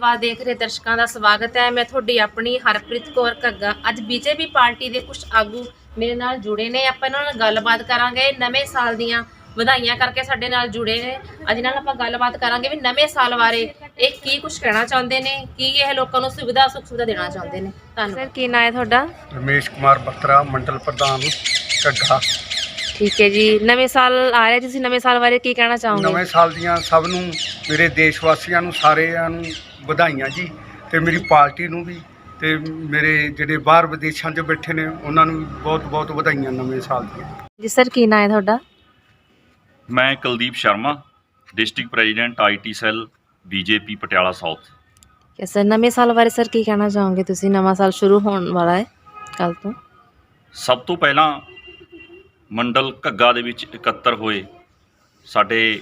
ਵਾ ਦੇਖ ਰਹੇ ਦਰਸ਼ਕਾਂ ਦਾ ਸਵਾਗਤ ਹੈ। ਮੈਂ ਤੁਹਾਡੀ ਆਪਣੀ ਹਰਪ੍ਰੀਤ ਕੌਰ ਘੱਗਾ। ਅੱਜ ਬੀਜੇਪੀ ਪਾਰਟੀ ਦੇ ਕੁਝ ਆਗੂ ਮੇਰੇ ਨਾਲ ਜੁੜੇ ਨੇ। ਆਪਾਂ ਇਹਨਾਂ ਨਾਲ ਗੱਲਬਾਤ ਕਰਾਂਗੇ ਨਵੇਂ ਸਾਲ ਦੀਆਂ ਵਧਾਈਆਂ ਕਰਕੇ ਸਾਡੇ ਨਾਲ ਜੁੜੇ ਨੇ। ਅੱਜ ਇਹਨਾਂ ਨਾਲ ਆਪਾਂ ਗੱਲਬਾਤ ਕਰਾਂਗੇ ਵੀ ਨਵੇਂ ਸਾਲ ਬਾਰੇ ਇਹ ਕੀ ਕੁਝ ਕਹਿਣਾ ਚਾਹੁੰਦੇ ਨੇ ਕੀ ਇਹ ਲੋਕਾਂ ਨੂੰ ਸੁਵਿਧਾ ਸੁੱਖ ਸੁਵਿਧਾ ਦੇਣਾ ਚਾਹੁੰਦੇ ਨੇ। ਧੰਨਵਾਦ। ਸਰ ਕੀ ਨਾਂ ਹੈ ਤੁਹਾਡਾ? ਰਮੇਸ਼ ਕੁਮਾਰ ਬੱਤਰਾ ਮੰਡਲ ਪ੍ਰਧਾਨ ਘੱਗਾ। ਠੀਕ ਹੈ ਜੀ। ਨਵੇਂ ਸਾਲ ਆ ਰਿਹਾ ਤੁਸੀਂ ਨਵੇਂ ਸਾਲ ਬਾਰੇ ਕੀ ਕਹਿਣਾ ਚਾਹੋਗੇ? ਨਵੇਂ ਸਾਲ ਦੀਆਂ ਸਭ ਨੂੰ ਮੇਰੇ ਦੇਸ਼ ਵਾਸੀਆਂ ਨੂੰ ਸਾਰਿਆਂ ਨੂੰ ਵਧਾਈਆਂ ਜੀ ਤੇ ਮੇਰੀ ਪਾਰਟੀ ਨੂੰ ਵੀ ਤੇ ਮੇਰੇ ਜਿਹੜੇ ਬਾਹਰ ਵਿਦੇਸ਼ਾਂ 'ਚ ਬੈਠੇ ਨੇ ਉਹਨਾਂ ਨੂੰ ਵੀ ਬਹੁਤ ਬਹੁਤ ਵਧਾਈਆਂ ਨਵੇਂ ਸਾਲ ਦੀਆਂ। ਜੀ ਸਰ ਕੀ ਨਾਂ ਹੈ ਤੁਹਾਡਾ? ਮੈਂ Kuldeep Sharma district president IT cell BJP Patiala south. ਕਿ ਸਰ ਨਵੇਂ ਸਾਲ ਬਾਰੇ ਸਰ ਕੀ ਕਹਿਣਾ ਚਾਹੋਗੇ? ਤੁਸੀਂ ਨਵਾਂ ਸਾਲ ਸ਼ੁਰੂ ਹੋਣ ਵਾਲਾ ਹੈ ਕੱਲ ਤੋਂ। ਸਭ ਤੋਂ ਪਹਿਲਾਂ ਮੰਡਲ ਘੱਗਾ ਦੇ ਵਿੱਚ ਇਕੱਤਰ ਹੋਏ। ਸਾਡੇ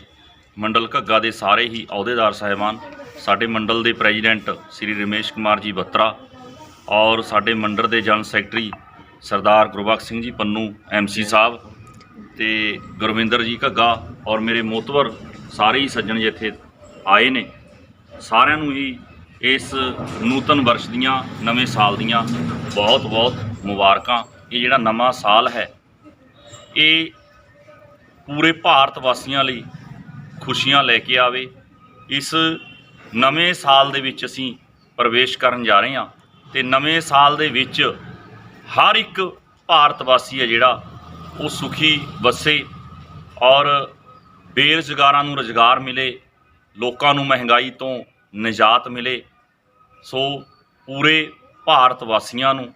ਮੰਡਲ ਘੱਗਾ ਦੇ ਸਾਰੇ ਹੀ ਅਹੁਦੇਦਾਰ ਸਾਹਿਬਾਨ, ਸਾਡੇ ਮੰਡਲ ਦੇ ਪ੍ਰੈਜ਼ੀਡੈਂਟ ਸ੍ਰੀ ਰਮੇਸ਼ ਕੁਮਾਰ ਜੀ ਬੱਤਰਾ ਔਰ ਸਾਡੇ ਮੰਡਲ ਦੇ general secretary Sardar Gurbaksh Singh ji Pannu MC ਸਾਹਿਬ ਤੇ ਗੁਰਵਿੰਦਰ ਜੀ ਘੱਗਾ ਔਰ ਮੇਰੇ ਮੋਤਵਰ ਸਾਰੇ ਹੀ ਸੱਜਣ ਜਿੱਥੇ ਆਏ ਨੇ, ਸਾਰਿਆਂ ਨੂੰ ਹੀ ਇਸ ਨੂਤਨ ਵਰਸ਼ ਦੀਆਂ ਨਵੇਂ ਸਾਲ ਦੀਆਂ ਬਹੁਤ ਬਹੁਤ ਮੁਬਾਰਕਾਂ। ਇਹ ਜਿਹੜਾ ਨਵਾਂ ਸਾਲ ਹੈ ਇਹ ਪੂਰੇ ਭਾਰਤ ਵਾਸੀਆਂ ਲਈ ਖੁਸ਼ੀਆਂ ਲੈ ਕੇ ਆਵੇ। ਇਸ ਨਵੇਂ ਸਾਲ ਦੇ ਵਿੱਚ ਅਸੀਂ ਪ੍ਰਵੇਸ਼ ਕਰਨ ਜਾ ਰਹੇ ਹਾਂ ਤੇ ਨਵੇਂ ਸਾਲ ਦੇ ਵਿੱਚ ਹਰ ਇੱਕ ਭਾਰਤ ਵਾਸੀ ਹੈ ਜਿਹੜਾ ਉਹ ਸੁਖੀ ਵਸੇ ਔਰ ਬੇਰੁਜ਼ਗਾਰਾਂ ਨੂੰ ਰੁਜ਼ਗਾਰ ਮਿਲੇ, ਲੋਕਾਂ ਨੂੰ ਮਹਿੰਗਾਈ ਤੋਂ ਨਿਜਾਤ ਮਿਲੇ। ਸੋ ਪੂਰੇ ਭਾਰਤ ਵਾਸੀਆਂ ਨੂੰ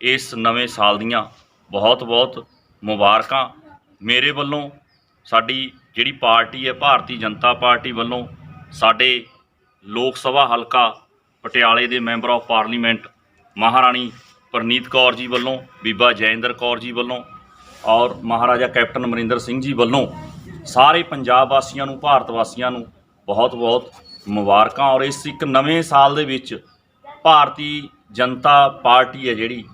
ਇਸ ਨਵੇਂ ਸਾਲ ਦੀਆਂ ਬਹੁਤ-ਬਹੁਤ ਮੁਬਾਰਕਾਂ ਮੇਰੇ ਵੱਲੋਂ, ਸਾਡੀ ਜਿਹੜੀ ਪਾਰਟੀ ਹੈ, ਭਾਰਤੀ ਜਨਤਾ ਪਾਰਟੀ ਵੱਲੋਂ, ਸਾਡੇ ਲੋਕ ਸਭਾ ਹਲਕਾ ਪਟਿਆਲੇ ਦੇ ਮੈਂਬਰ ਆਫ ਪਾਰਲੀਮੈਂਟ ਮਹਾਰਾਣੀ ਪ੍ਰਨੀਤ ਕੌਰ ਜੀ ਵੱਲੋਂ, ਬੀਬਾ ਜੈਇੰਦਰ ਕੌਰ ਜੀ ਵੱਲੋਂ ਔਰ ਮਹਾਰਾਜਾ ਕੈਪਟਨ ਅਮਰਿੰਦਰ ਸਿੰਘ ਜੀ ਵੱਲੋਂ ਸਾਰੇ ਪੰਜਾਬ ਵਾਸੀਆਂ ਨੂੰ, ਭਾਰਤ ਵਾਸੀਆਂ ਨੂੰ ਬਹੁਤ-ਬਹੁਤ ਮੁਬਾਰਕਾਂ ਔਰ ਇਸ ਇੱਕ ਨਵੇਂ ਸਾਲ ਦੇ ਵਿੱਚ ਭਾਰਤੀ ਜਨਤਾ ਪਾਰਟੀ ਹੈ ਜਿਹੜੀ,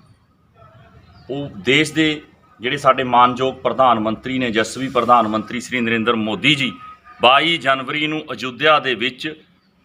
ਉਹ ਦੇਸ਼ ਦੇ ਜਿਹੜੇ ਸਾਡੇ ਮਾਨਯੋਗ ਪ੍ਰਧਾਨ ਮੰਤਰੀ ਨੇ, ਜਸਵੀ ਪ੍ਰਧਾਨ ਮੰਤਰੀ ਸ੍ਰੀ ਨਰਿੰਦਰ ਮੋਦੀ ਜੀ 22 ਜਨਵਰੀ ਨੂੰ ਅਯੁੱਧਿਆ ਦੇ ਵਿੱਚ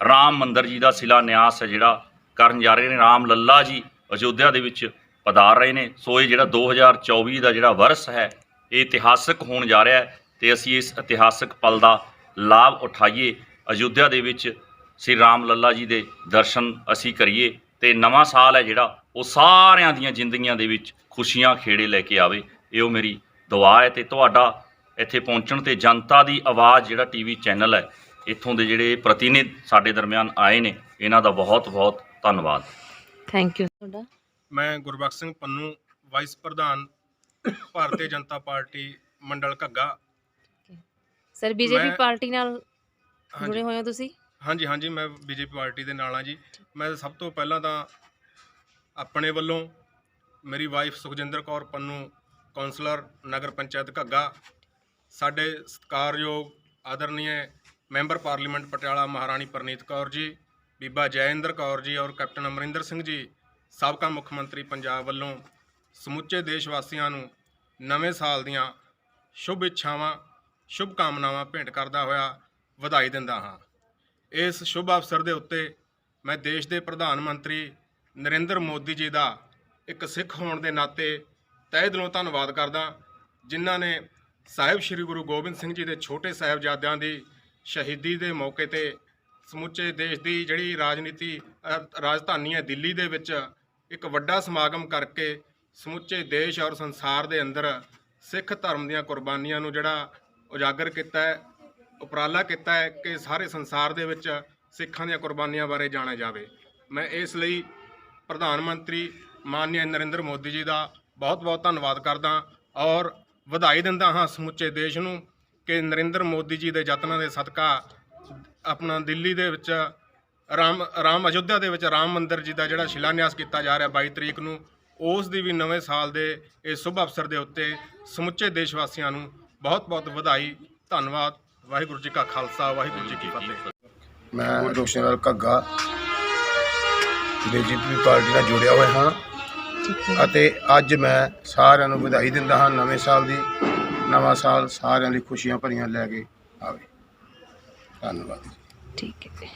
ਰਾਮ ਮੰਦਰ ਜੀ ਦਾ ਸ਼ਿਲਾਨਿਆਸ ਹੈ ਜਿਹੜਾ ਕਰਨ ਜਾ ਰਹੇ ਨੇ, ਰਾਮ ਲੱਲਾ ਜੀ ਅਯੁੱਧਿਆ ਦੇ ਵਿੱਚ ਪਧਾਰ ਰਹੇ ਨੇ। ਸੋ ਇਹ ਜਿਹੜਾ 2024 ਦਾ ਜਿਹੜਾ ਵਰਸ ਹੈ, ਇਹ ਇਤਿਹਾਸਕ ਹੋਣ ਜਾ ਰਿਹਾ ਹੈ ਤੇ ਅਸੀਂ ਇਸ ਇਤਿਹਾਸਕ ਪਲ ਦਾ ਲਾਭ ਉਠਾਈਏ। ਅਯੁੱਧਿਆ ਦੇ ਵਿੱਚ ਸ੍ਰੀ ਰਾਮ ਲੱਲਾ ਜੀ ਦੇ ਦਰਸ਼ਨ ਅਸੀਂ ਕਰੀਏ ਤੇ ਨਵਾਂ ਸਾਲ ਹੈ ਜਿਹੜਾ, ਉਹ ਸਾਰਿਆਂ ਦੀਆਂ ਜ਼ਿੰਦਗੀਆਂ ਦੇ ਵਿੱਚ ਖੁਸ਼ੀਆਂ ਖੇੜੇ ਲੈ ਕੇ ਆਵੇ। ਇਹ ਉਹ ਮੇਰੀ ਦੁਆ ਹੈ ਤੇ ਤੁਹਾਡਾ ਇੱਥੇ ਪਹੁੰਚਣ ਤੇ ਜਨਤਾ ਦੀ ਆਵਾਜ਼ ਜਿਹੜਾ ਟੀਵੀ ਚੈਨਲ ਹੈ ਇੱਥੋਂ ਦੇ ਜਿਹੜੇ ਪ੍ਰਤੀਨਿਧ ਸਾਡੇ ਦਰਮਿਆਨ ਆਏ ਨੇ ਇਹਨਾਂ ਦਾ ਬਹੁਤ ਬਹੁਤ ਧੰਨਵਾਦ। ਥੈਂਕ ਯੂ ਤੁਹਾਡਾ? ਮੈਂ ਗੁਰਬਖਸ਼ ਸਿੰਘ ਪੰਨੂ ਵਾਈਸ ਪ੍ਰਧਾਨ ਭਾਰਤੀ ਜਨਤਾ ਪਾਰਟੀ ਮੰਡਲ ਘੱਗਾ। ਸਰ ਬੀਜੇਪੀ ਪਾਰਟੀ ਨਾਲ ਜੁੜੇ ਹੋਏ ਹੋ ਤੁਸੀਂ? ਹਾਂਜੀ ਹਾਂਜੀ ਮੈਂ ਬੀਜੇਪੀ ਪਾਰਟੀ ਦੇ ਨਾਲ ਹਾਂ ਜੀ। ਮੈਂ ਸਭ ਤੋਂ ਪਹਿਲਾਂ ਤਾਂ ਆਪਣੇ ਵੱਲੋਂ ਮੇਰੀ ਵਾਈਫ ਸੁਖਜਿੰਦਰ ਕੌਰ ਪੰਨੂ ਕਾਉਂਸਲਰ ਨਗਰ ਪੰਚਾਇਤ ਘੱਗਾ, ਸਾਡੇ ਸਤਿਕਾਰਯੋਗ ਆਦਰਨੀय ਮੈਂਬਰ ਪਾਰਲੀਮੈਂਟ ਪਟਿਆਲਾ ਮਹਾਰਾਣੀ ਪ੍ਰਨੀਤ ਕੌਰ ਜੀ, ਬੀਬਾ ਜੈਇੰਦਰ ਕੌਰ ਜੀ ਔਰ ਕੈਪਟਨ ਅਮਰਿੰਦਰ ਸਿੰਘ ਜੀ, ਸਾਬਕਾ ਮੁੱਖ ਮੰਤਰੀ ਪੰਜਾਬ ਵੱਲੋਂ ਸਮੁੱਚੇ ਦੇਸ਼ ਵਾਸੀਆਂ ਨੂੰ ਨਵੇਂ ਸਾਲ ਦੀਆਂ ਸ਼ੁਭ ਇੱਛਾਵਾਂ, ਸ਼ੁਭ ਕਾਮਨਾਵਾਂ ਭੇਂਟ ਕਰਦਾ ਹੋਇਆ ਵਧਾਈ ਦਿੰਦਾ ਹਾਂ। ਇਸ ਸ਼ੁਭ ਅਵਸਰ ਦੇ ਉੱਤੇ ਮੈਂ ਦੇਸ਼ ਦੇ ਪ੍ਰਧਾਨ ਮੰਤਰੀ ਨਰਿੰਦਰ ਮੋਦੀ ਜੀ ਦਾ ਇੱਕ ਸਿੱਖ ਹੋਣ ਦੇ ਨਾਤੇ ਤਹਿ ਦਿਲੋਂ ਧੰਨਵਾਦ ਕਰਦਾ ਜਿਨ੍ਹਾਂ ਨੇ ਸਾਹਿਬ ਸ੍ਰੀ ਗੁਰੂ ਗੋਬਿੰਦ ਸਿੰਘ ਜੀ ਦੇ ਛੋਟੇ ਸਾਹਿਬਜ਼ਾਦਿਆਂ ਦੀ ਸ਼ਹੀਦੀ ਦੇ ਮੌਕੇ ਤੇ ਸਮੁੱਚੇ ਦੇਸ਼ ਦੀ ਜਿਹੜੀ ਰਾਜਨੀਤੀ ਰਾਜਧਾਨੀ ਹੈ ਦਿੱਲੀ ਦੇ ਵਿੱਚ ਇੱਕ ਵੱਡਾ ਸਮਾਗਮ ਕਰਕੇ ਸਮੁੱਚੇ ਦੇਸ਼ ਔਰ ਸੰਸਾਰ ਦੇ ਅੰਦਰ ਸਿੱਖ ਧਰਮ ਦੀਆਂ ਕੁਰਬਾਨੀਆਂ ਨੂੰ ਜਿਹੜਾ ਉਜਾਗਰ ਕੀਤਾ ਹੈ, ਉਪਰਾਲਾ ਕੀਤਾ ਹੈ ਕਿ ਸਾਰੇ ਸੰਸਾਰ ਦੇ ਵਿੱਚ ਸਿੱਖਾਂ ਦੀਆਂ ਕੁਰਬਾਨੀਆਂ ਬਾਰੇ ਜਾਣਿਆ ਜਾਵੇ। ਮੈਂ ਇਸ ਲਈ ਪ੍ਰਧਾਨ ਮੰਤਰੀ ਮਾਨਯ ਨਰਿੰਦਰ ਮੋਦੀ ਜੀ ਦਾ ਬਹੁਤ-ਬਹੁਤ ਧੰਨਵਾਦ ਕਰਦਾ ਔਰ ਵਧਾਈ ਦਿੰਦਾ ਹਾਂ ਸਮੁੱਚੇ ਦੇਸ਼ ਨੂੰ ਕਿ ਨਰਿੰਦਰ ਮੋਦੀ ਜੀ ਦੇ ਯਤਨਾਂ ਦੇ ਸਦਕਾ ਆਪਣਾ ਦਿੱਲੀ ਦੇ ਵਿੱਚ ਰਾਮ ਰਾਮ ਅਯੁੱਧਿਆ ਦੇ ਵਿੱਚ ਰਾਮ ਮੰਦਿਰ ਜੀ ਦਾ ਜਿਹੜਾ ਸ਼ਿਲਾਨਿਆਸ ਕੀਤਾ ਜਾ ਰਿਹਾ 22 ਤਰੀਕ ਨੂੰ, ਉਸ ਦੀ ਵੀ ਨਵੇਂ ਸਾਲ ਦੇ ਇਸ ਸ਼ੁਭ ਅਵਸਰ ਦੇ ਉੱਤੇ ਸਮੁੱਚੇ ਦੇਸ਼ ਵਾਸੀਆਂ ਨੂੰ ਬਹੁਤ-ਬਹੁਤ ਵਧਾਈ, ਧੰਨਵਾਦ, ਵਾਹਿਗੁਰੂ ਜੀ ਕਾ ਖਾਲਸਾ, ਵਾਹਿਗੁਰੂ ਜੀ ਕੀ ਫਤਿਹ। ਮੈਂ ਰੋਸ਼ਨ ਲਾਲ ਘੱਗਾ, ਬੀਜੇਪੀ ਪਾਰਟੀ ਨਾਲ ਜੁੜਿਆ ਹੋਇਆ ਹਾਂ। ਅਤੇ ਅੱਜ ਮੈਂ ਸਾਰਿਆਂ ਨੂੰ ਵਧਾਈ ਦਿੰਦਾ ਹਾਂ ਨਵੇਂ ਸਾਲ ਦੀ ਨਵਾਂ ਸਾਲ ਸਾਰਿਆਂ ਲਈ ਖੁਸ਼ੀਆਂ ਭਰੀਆਂ ਲੈ ਕੇ ਆਵੇ। ਧੰਨਵਾਦ ਠੀਕ ਹੈ।